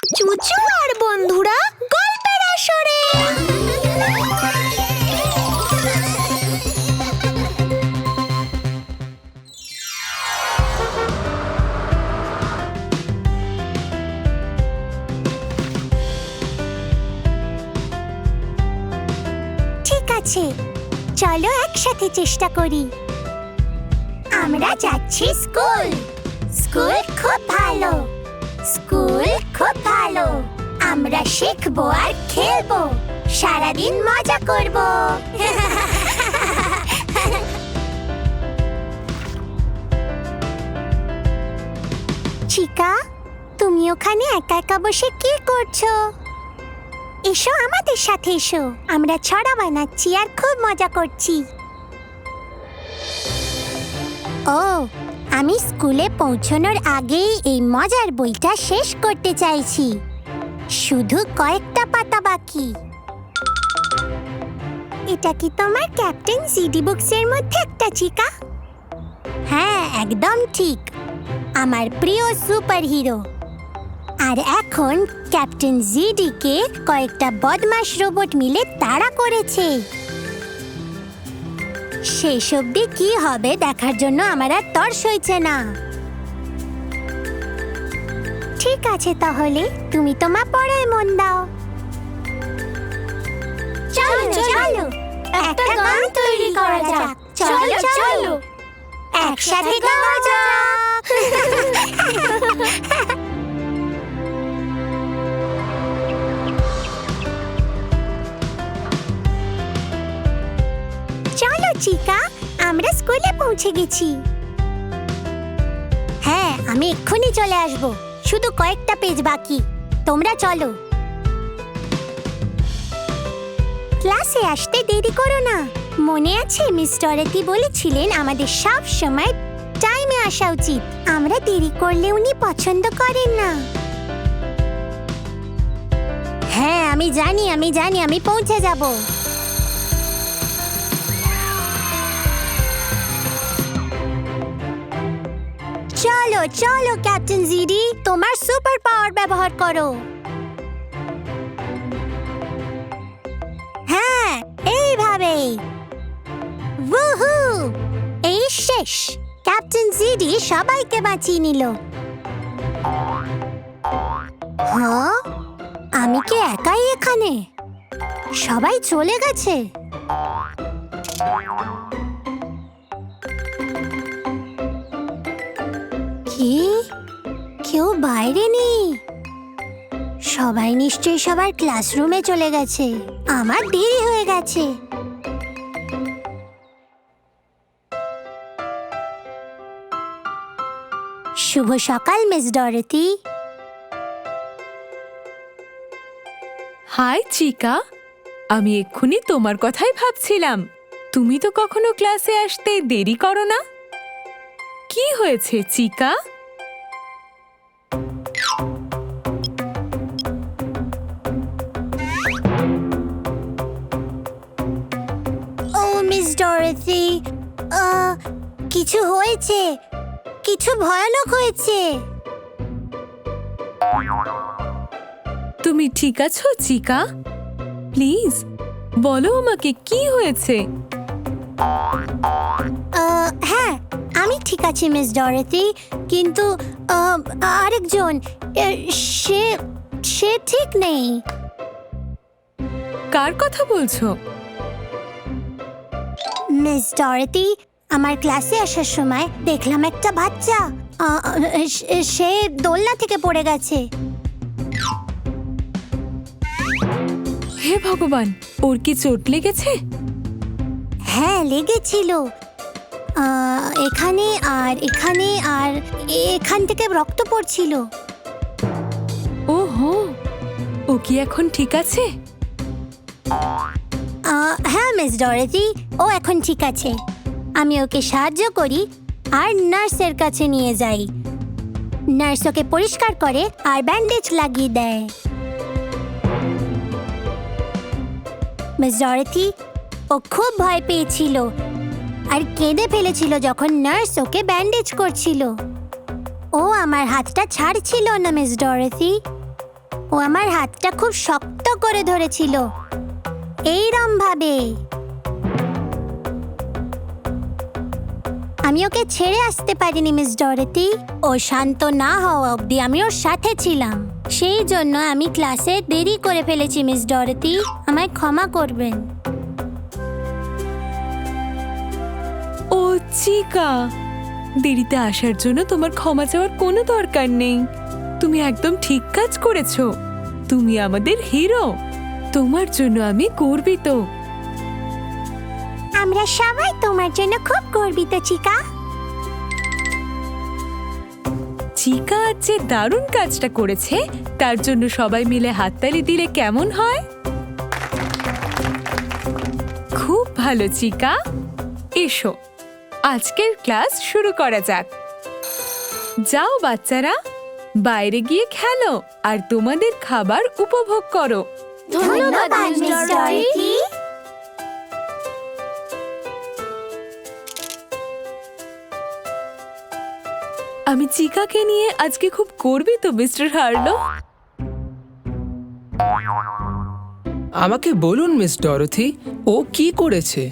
চুচু আর বন্ধুরা গল্পের আসরে। ঠিক আছে, চলো একসাথে চেষ্টা করি। আমরা যাচ্ছি স্কুল। স্কুল খুব ভালো। স্কুল ভালো। আমরা শিখব আর খেলব। সারাদিন মজা করব। চিকা, তুমি ওখানে একা একা বসে কি করছ? এসো আমাদের সাথে এসো। আমরা ছড়া বানাচ্ছি আর খুব মজা করছি। ও আমি স্কুলে পৌঁছানোর আগেই এই মজার বইটা শেষ করতে চাইছি। শুধু কয়েকটা পাতা বাকি। এটা কি তোমার ক্যাপ্টেন সিডি বুকসের মধ্যে একটা চিকা? হ্যাঁ একদম ঠিক। আমার প্রিয় সুপার হিরো আর এখন ক্যাপ্টেন জিডিকে কয়েকটা বদমাশ রোবট মিলে তাড়া করেছে। শেষ অবধি কি হবে দেখার জন্য আমার আর তর সইছে না। ঠিক আছে তাহলে তুমি তোমার পড়ায় মন দাও। চলো চলো একটা গান তৈরি করা যাক। চলো চলো একসাথে গাওয়া যাক। চিকা, আমরা স্কুলে পৌঁছে গেছি। হ্যাঁ আমি এক্ষুনি চলে আসব। শুধু কয়েকটা পেজ বাকি। তোমরা চলো। ক্লাসে আসতে দেরি করো না। মনে আছে মিস ডরেথি বলেছিলেন, আমাদের সব সময় টাইমে আসা উচিত। আমরা দেরি করলে উনি পছন্দ করেন না। হ্যাঁ আমি জানি আমি জানি, আমি পৌঁছে যাব। চলো চলো ক্যাপ্টেন জিডি, তোমার সুপার পাওয়ার ব্যবহার করো। হ্যাঁ এইভাবে উহু, এই শেষ। ক্যাপ্টেন জিডি সবাইকে বাঁচিয়ে নিল। হ্যাঁ আমি কি একাই এখানে? সবাই চলে গেছে। কি? কেউ বাইরে নেই। সবাই নিশ্চয়ই সবার ক্লাসরুমে চলে গেছে। আমার দেরি হয়ে গেছে। শুভ সকাল, মিস ডরেথি। হাই, চিকা। আমি এক্ষুনি তোমার কথাই ভাবছিলাম। তুমি তো কখনো ক্লাসে আসতে দেরি করো না? কি হয়েছে, চিকা? কিছু হয়েছে? কিছু ভয়ানক হয়েছে? তুমি ঠিক আছো চিকা? প্লিজ বলো আমাকে কি হয়েছে? হ্যাঁ আমি ঠিক আছি মিস ডরেতি কিন্তু আরেকজন সে সে ঠিক নেই। কার কথা বলছো? মিস ডরেথি আমার ক্লাসে আসার সময় দেখলাম একটা বাচ্চা সে- সে দোলনা থেকে পড়ে গেছে। হে ভগবান ওর কি চোট লেগেছে? হ্যাঁ লেগেছিল। এখানে আর এখানে আর এখান থেকে রক্ত পড়ছিল। ও হো ও কি এখন ঠিক আছে? হ্যাঁ মিস ডরেজি ও এখন ঠিক আছে। আমি ওকে সাহায্য করি আর নার্সের কাছে নিয়ে যাই। নার্স ওকে পরিষ্কার করে আর ব্যান্ডেজ লাগিয়ে দেয়। ডরেথি, ও খুব ভয় পেয়েছিল আর কেঁদে ফেলেছিল যখন নার্স ওকে ব্যান্ডেজ করছিল। ও আমার হাতটা ছাড়ছিল না, মিস ডরেথি। ও আমার হাতটা খুব শক্ত করে ধরেছিল। এইরম ভাবে আমি ওকে ছেড়ে আসতে পারিনি, মিস ডরেতি ও শান্ত না হওয়া অবধি আমি ওর সাথে ছিলাম। সেই জন্য আমি ক্লাসে দেরি করে ফেলেছি, মিস ডরেতি আমায় ক্ষমা করবেন। ও চিকা! দেরিতে আসার জন্য তোমার ক্ষমা চাওয়ার কোনো দরকার নেই। তুমি একদম ঠিক কাজ করেছ। তুমি আমাদের হিরো। তোমার জন্য আমি গর্বিত। আমরা সবাই তোমার জন্য খুব গর্বিত চিকা। চিকা আজ যে দারুণ কাজটা করেছে তার জন্য সবাই মিলে হাততালি দিলে কেমন হয়? খুব ভালো চিকা। এসো আজকের ক্লাস শুরু করা যাক। যাও বাচ্চারা বাইরে গিয়ে খেলো আর তোমাদের খাবার উপভোগ করো। ধন্যবাদ আমি চিকাকে নিয়ে আজকে খুব গর্বিত মিস্টার হার্লো। আমাকে বলুন মিস ডরথি ও কি করেছে?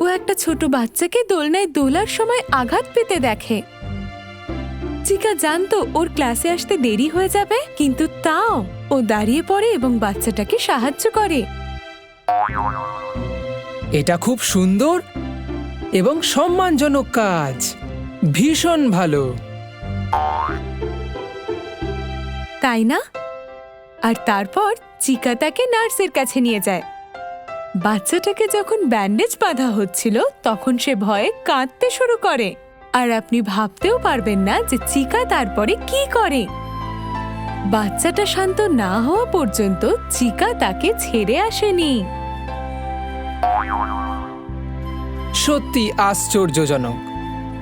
ও একটা ছোট বাচ্চাকে দোলনায় দোলার সময় আঘাত পেতে দেখে। চিকা জানতো ওর ক্লাসে আসতে দেরি হয়ে যাবে কিন্তু তাও ও দাঁড়িয়ে পড়ে এবং বাচ্চাটাকে সাহায্য করে। এটা খুব সুন্দর এবং সম্মানজনক কাজ। ভীষণ ভালো। তাই না? আর তারপর চিকা তাকে নার্সের কাছে নিয়ে যায়। বাচ্চাটাকে যখন ব্যান্ডেজ বাঁধা হচ্ছিল, তখন সে ভয়ে কাঁদতে শুরু করে। আর আপনি ভাবতেও পারবেন না যে চিকা তারপরে কি করে। বাচ্চাটা শান্ত না হওয়া পর্যন্ত চিকা তাকে ছেড়ে আসেনি। সত্যি আশ্চর্যজনক।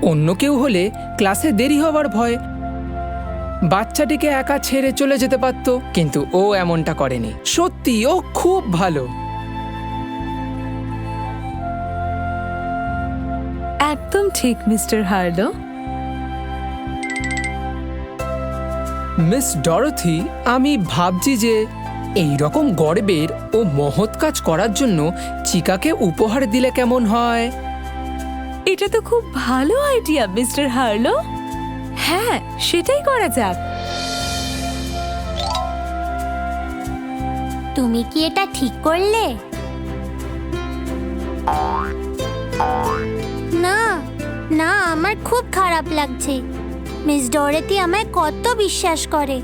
অন্য কেউ হলে ক্লাসে দেরি হওয়ার ভয়। বাচ্চাটিকে একা ছেড়ে চলে যেতে পারত কিন্তু ও এমনটা করেনি। সত্যি ও খুব ভালো। একদম ঠিক মিস্টার হার্লো। মিস ডরথি আমি ভাবছি যে এই রকম গর্বের ও মহৎ কাজ করার জন্য চিকাকে উপহার দিলে কেমন হয়? এটা তো খুব ভালো আইডিয়া মিস্টার হার্লো। হ্যাঁ সেটাই করা যাক। তুমি কি এটা ঠিক করলে? না না আমার খুব খারাপ লাগছে। মিস ডরেতি আমায় কত বিশ্বাস করে।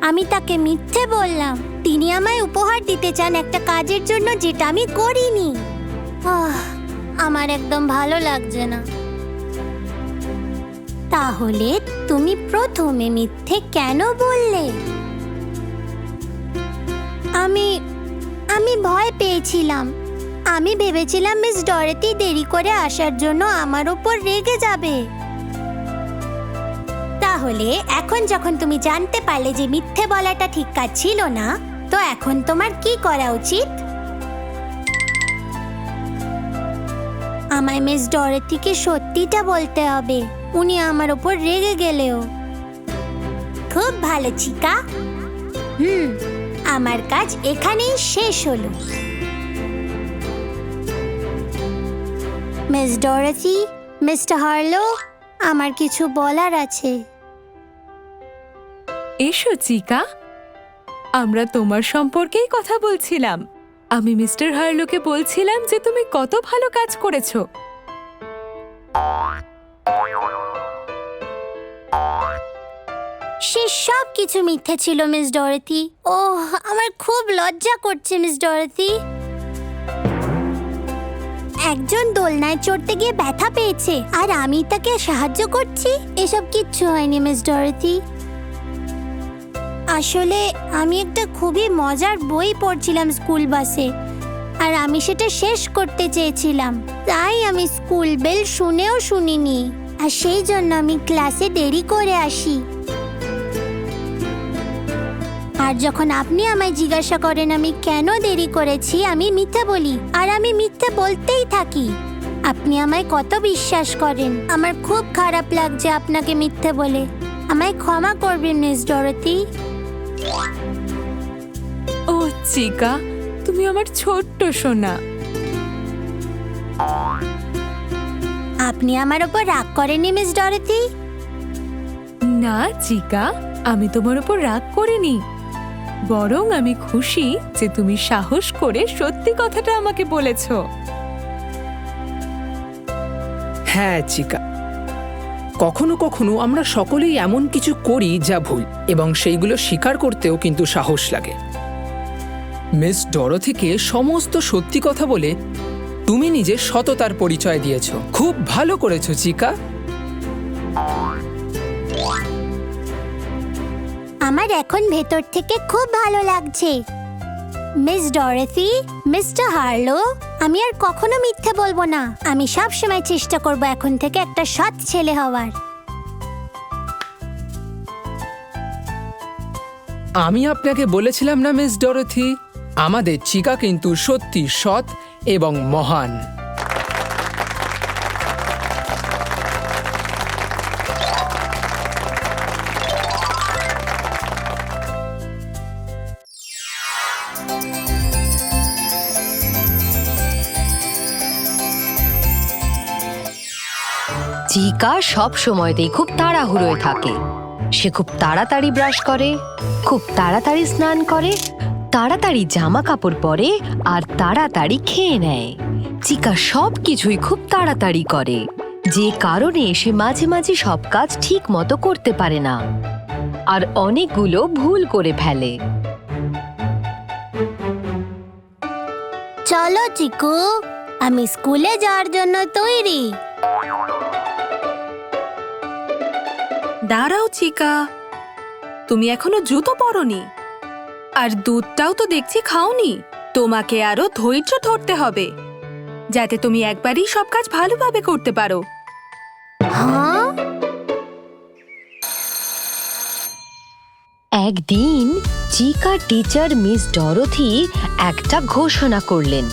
আমি তাকে মিথ্যে বললাম। তিনি আমায় উপহার দিতে চান একটা কাজের জন্য যেটা আমি করিনি। আহ, আমার একদম ভালো লাগছে না। তাহলে তুমি প্রথমে মিথ্যে কেন বললে? আমি আমি ভয় পেয়েছিলাম। আমি ভেবেছিলাম মিস ডরেতি দেরি করে আসার জন্য আমার ওপর রেগে যাবে। তাহলে এখন যখন তুমি জানতে পারলে যে মিথ্যে বলাটা ঠিক কাজ ছিল না, তো এখন তোমার কি করা উচিত? আমায় মিস ডরেথিকে সত্যিটা বলতে হবে। উনি আমার ওপর রেগে গেলেও। খুব ভালো, চিকা। হুম, আমার কাজ এখানেই শেষ হলো। মিস ডরেথি, মিস্টার হার্লো, আমার কিছু বলার আছে। এসো, চিকা। আমরা তোমার সম্পর্কেই কথা বলছিলাম। আমি মিস্টার হার্লোকে বলছিলাম যে তুমি কত ভালো কাজ করেছ। সে সব কিছু মিথ্যে ছিল, মিস ডরেথি। ওহ, আমার খুব লজ্জা করছে, মিস ডরেথি। একজন দোলনায় চড়তে গিয়ে ব্যথা পেয়েছে, আর আমি তাকে সাহায্য করছি? এসব কিচ্ছু হয়নি, মিস ডরেথি। আসলে আমি একটা খুবই মজার বই পড়ছিলাম স্কুল বাসে, আর আমি সেটা শেষ করতে চেয়েছিলাম। তাই আমি স্কুল বেল শুনেও শুনিনি, আর সেই জন্য আমি ক্লাসে দেরি করে আসি। আর যখন আপনি আমায় জিজ্ঞাসা করেন আমি কেন দেরি করেছি, আমি মিথ্যে বলি, আর আমি মিথ্যে বলতেই থাকি। আপনি আমায় কত বিশ্বাস করেন? আমার খুব খারাপ লাগছে আপনাকে মিথ্যে বলে। আমায় ক্ষমা করবেন মিস ডরথি। ও চিকা তুমি আমার ছোট্ট সোনা। আপনি আমার ওপর রাগ করেননি মিস ডরথি? না চিকা আমি তোমার উপর রাগ করিনি। বরং আমি খুশি যে তুমি সাহস করে সত্যি কথাটা আমাকে বলেছ। হ্যাঁ চিকা। কখনো কখনো আমরা সকলেই এমন কিছু করি যা ভুল, এবং সেইগুলো স্বীকার করতেও কিন্তু সাহস লাগে। মিস ডরথিকে সমস্ত সত্যি কথা বলে, তুমি নিজে সততার পরিচয় দিয়েছ। খুব ভালো করেছ, চিকা। আমার এখন ভেতর থেকে খুব ভালো লাগছে। মিস ডরেথি, মিস্টার হার্লো আমি আর কখনো মিথ্যে বলব না। আমি সব সময় চেষ্টা করব এখন থেকে একটা সৎ ছেলে হওয়ার। আমি আপনাকে বলেছিলাম না, মিস ডরথি? আমাদের চিকা কিন্তু সত্যি সৎ এবং মহান। চিকা সব সময়তেই খুব তাড়াহুড়োয় থাকে। সে খুব তাড়াতাড়ি ব্রাশ করে, খুব তাড়াতাড়ি স্নান করে, তাড়াতাড়ি জামা কাপড় পরে আর তাড়াতাড়ি খেয়ে নেয়। চিকা সব কিছুই খুব তাড়াতাড়ি করে। যে কারণে সে মাঝে মাঝে সব কাজ ঠিক মতো করতে পারে না। আর অনেকগুলো ভুল করে ফেলে। চলো, চিকু, আমি স্কুলে যাওয়ার জন্য তৈরি। দাঁড়াও চিকা তুমি এখনও জুতো পরনি। আর দুধটাও তো দেখছি খাওনি। তোমাকে আরও ধৈর্য ধরতে হবে, যাতে তুমি একবারই সব কাজ ভালোভাবে করতে পারো। হ্যাঁ? একদিন চিকা টিচার মিস ডরথি একটা ঘোষণা করলেন।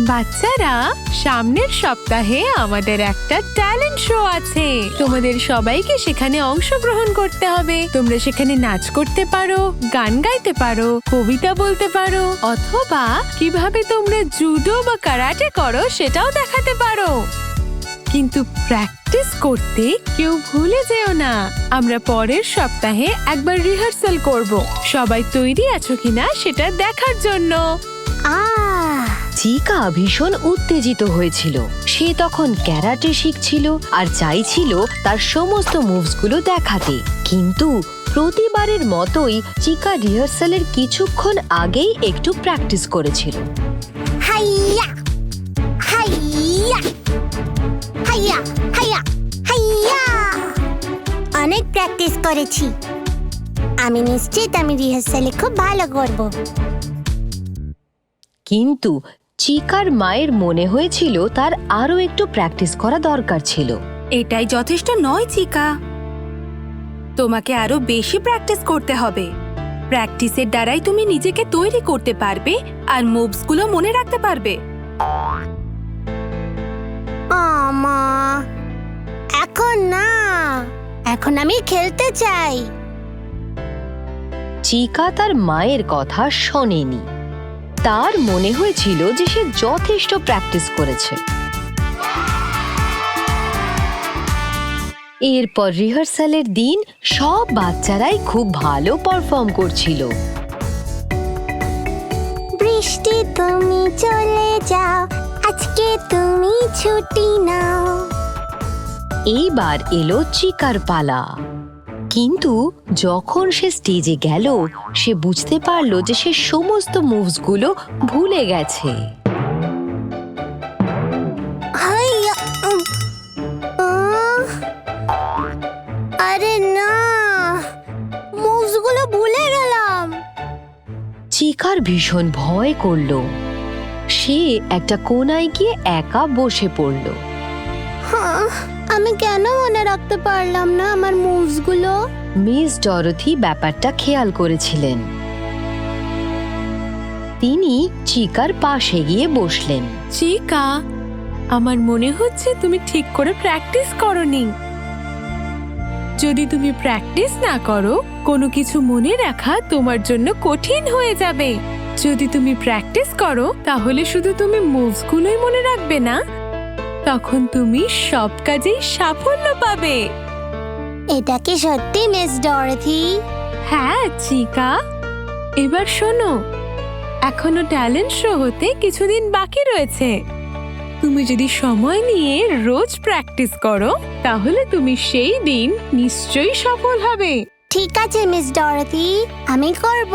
বাচ্চারা, সামনের সপ্তাহে আমাদের একটা ট্যালেন্ট শো আছে। তোমাদের সবাইকে সেখানে অংশগ্রহণ করতে হবে। তোমরা সেখানে নাচ করতে পারো, গান গাইতে পারো, কবিতা বলতে পারো, অথবা কীভাবে তোমরা জুডো বা কারাটে করো সেটাও দেখাতে পারো। কিন্তু প্র্যাকটিস করতে কেউ ভুলে যেও না। আমরা পরের সপ্তাহে একবার রিহার্সাল করব। সবাই তৈরি আছো কিনা সেটা দেখার জন্য। আহ চিকা ভীষণ উত্তেজিত হয়েছিল। সে তখন ক্যারাটে শিখছিল আর চাইছিল তার সমস্ত মুভসগুলো দেখাতে। কিন্তু প্রতিবারের মতোই চিকা রিহার্সালের কিছুক্ষণ আগেই একটু প্র্যাকটিস করেছিল। হাইয়া! হাইয়া! হাইয়া! হাইয়া! হাইয়া! অনেক প্র্যাকটিস করেছি। আমি নিশ্চিত আমি রিহার্সালে খুব ভালো করব। কিন্তু চিকার মায়ের মনে হয়েছিল তার আরও একটু প্র্যাকটিস করা দরকার ছিল। এটাই যথেষ্ট নয় চিকা। তোমাকে আরও বেশি প্র্যাকটিস করতে হবে। প্র্যাকটিসের দ্বারাই তুমি নিজেকে তৈরি করতে পারবে আর মুভসগুলো মনে রাখতে পারবে। আমা এখন না। এখন আমি খেলতে চাই। চিকা তার মায়ের কথা শোনেনি। তার মনে হয়েছিল যে সে যথেষ্ট প্র্যাকটিস করেছে। এরপর রিহার্সালের দিন সব বাচ্চারাই খুব ভালো পারফর্ম করছিল। বৃষ্টি তুমি চলে যাও। আজকে তুমি ছুটি নাও। এইবার এলো চিকার পালা কিন্তু যখন সে স্টেজে গেল সে বুঝতে পারল যে সে সমস্ত মুভসগুলো ভুলে গেছে। আরে না মুভসগুলো ভুলে গেলাম। চিকার ভীষণ ভয় করল। সে একটা কোনায় গিয়ে একা বসে পড়ল। হ্যাঁ, আমি কেন মনে রাখতে পারলাম না আমার মুভসগুলো মিস ডরথি ব্যাপারটা খেয়াল করেছিলেন। তিনি চিকার পাশে গিয়ে বসলেন। চিকা আমার মনে হচ্ছে তুমি ঠিক করে প্র্যাকটিস করনি। যদি তুমি প্র্যাকটিস না করো কোনো কিছু মনে রাখা তোমার জন্য কঠিন হয়ে যাবে। যদি তুমি প্র্যাকটিস করো তাহলে শুধু তুমি মুভসগুলোই মনে রাখবে না। তখন তুমি সব কাজেই সাফল্য পাবে। এটা কি সত্যি মিস ডরথি? হ্যাঁ চিকা। এবার শোনো এখনও ট্যালেন্ট শো হতে কিছুদিন বাকি রয়েছে। তুমি যদি সময় নিয়ে রোজ প্র্যাকটিস করো তাহলে তুমি সেই দিন নিশ্চয়ই সফল হবে। ঠিক আছে মিস ডরথি আমি করব।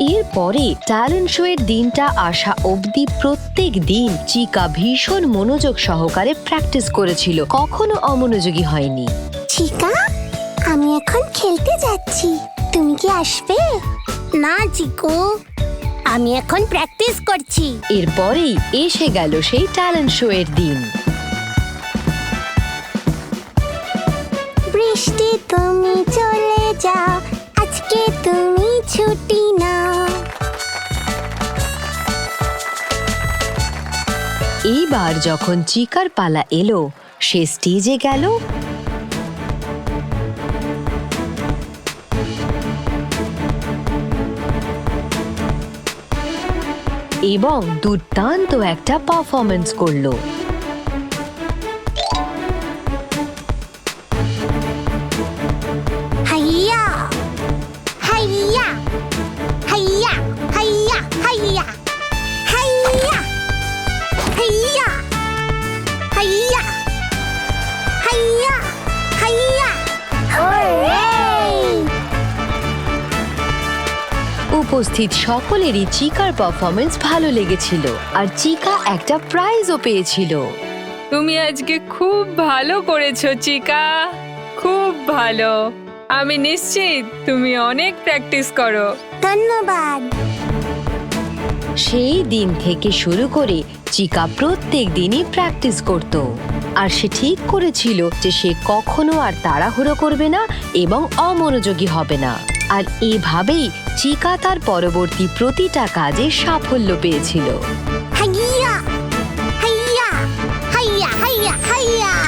এরপরে ট্যালেন্ট শো এর দিনটা আসা অবধি প্রত্যেক দিন চিকা ভীষণ মনোযোগ সহকারে প্র্যাকটিস করেছিল। কখনো অমনোযোগী হয়নি। চিকা আমি এখন খেলতে যাচ্ছি। তুমি কি আসবে? না চিকু। আমি এখন প্র্যাকটিস করছি। এরপরেই এসে গেল সেই ট্যালেন্ট শো এর দিন। বৃষ্টি তুমি এইবার যখন চিকার পালা এলো সে স্টেজে গেল। এবং দুর্দান্ত একটা পারফরমেন্স করল। উপস্থিত সকলেরই চিকার পারফরমেন্স ভালো লেগেছিল। আর চিকা একটা প্রাইজও পেয়েছিল। তুমি আজকে খুব ভালো করেছ চিকা। খুব ভালো। আমি নিশ্চিত তুমি অনেক প্র্যাকটিস করো। ধন্যবাদ। সেই দিন থেকে শুরু করে চিকা প্রত্যেক দিনই প্র্যাকটিস করত। আর সে ঠিক করেছিল যে সে কখনো আর তাড়াহুড়ো করবে না এবং অমনোযোগী হবে না। আর এভাবেই চিকা তার পরবর্তী প্রতিটা কাজে সাফল্য পেয়েছিল। হাইয়া! হাইয়া! হাইয়া! হাইয়া! হাইয়া!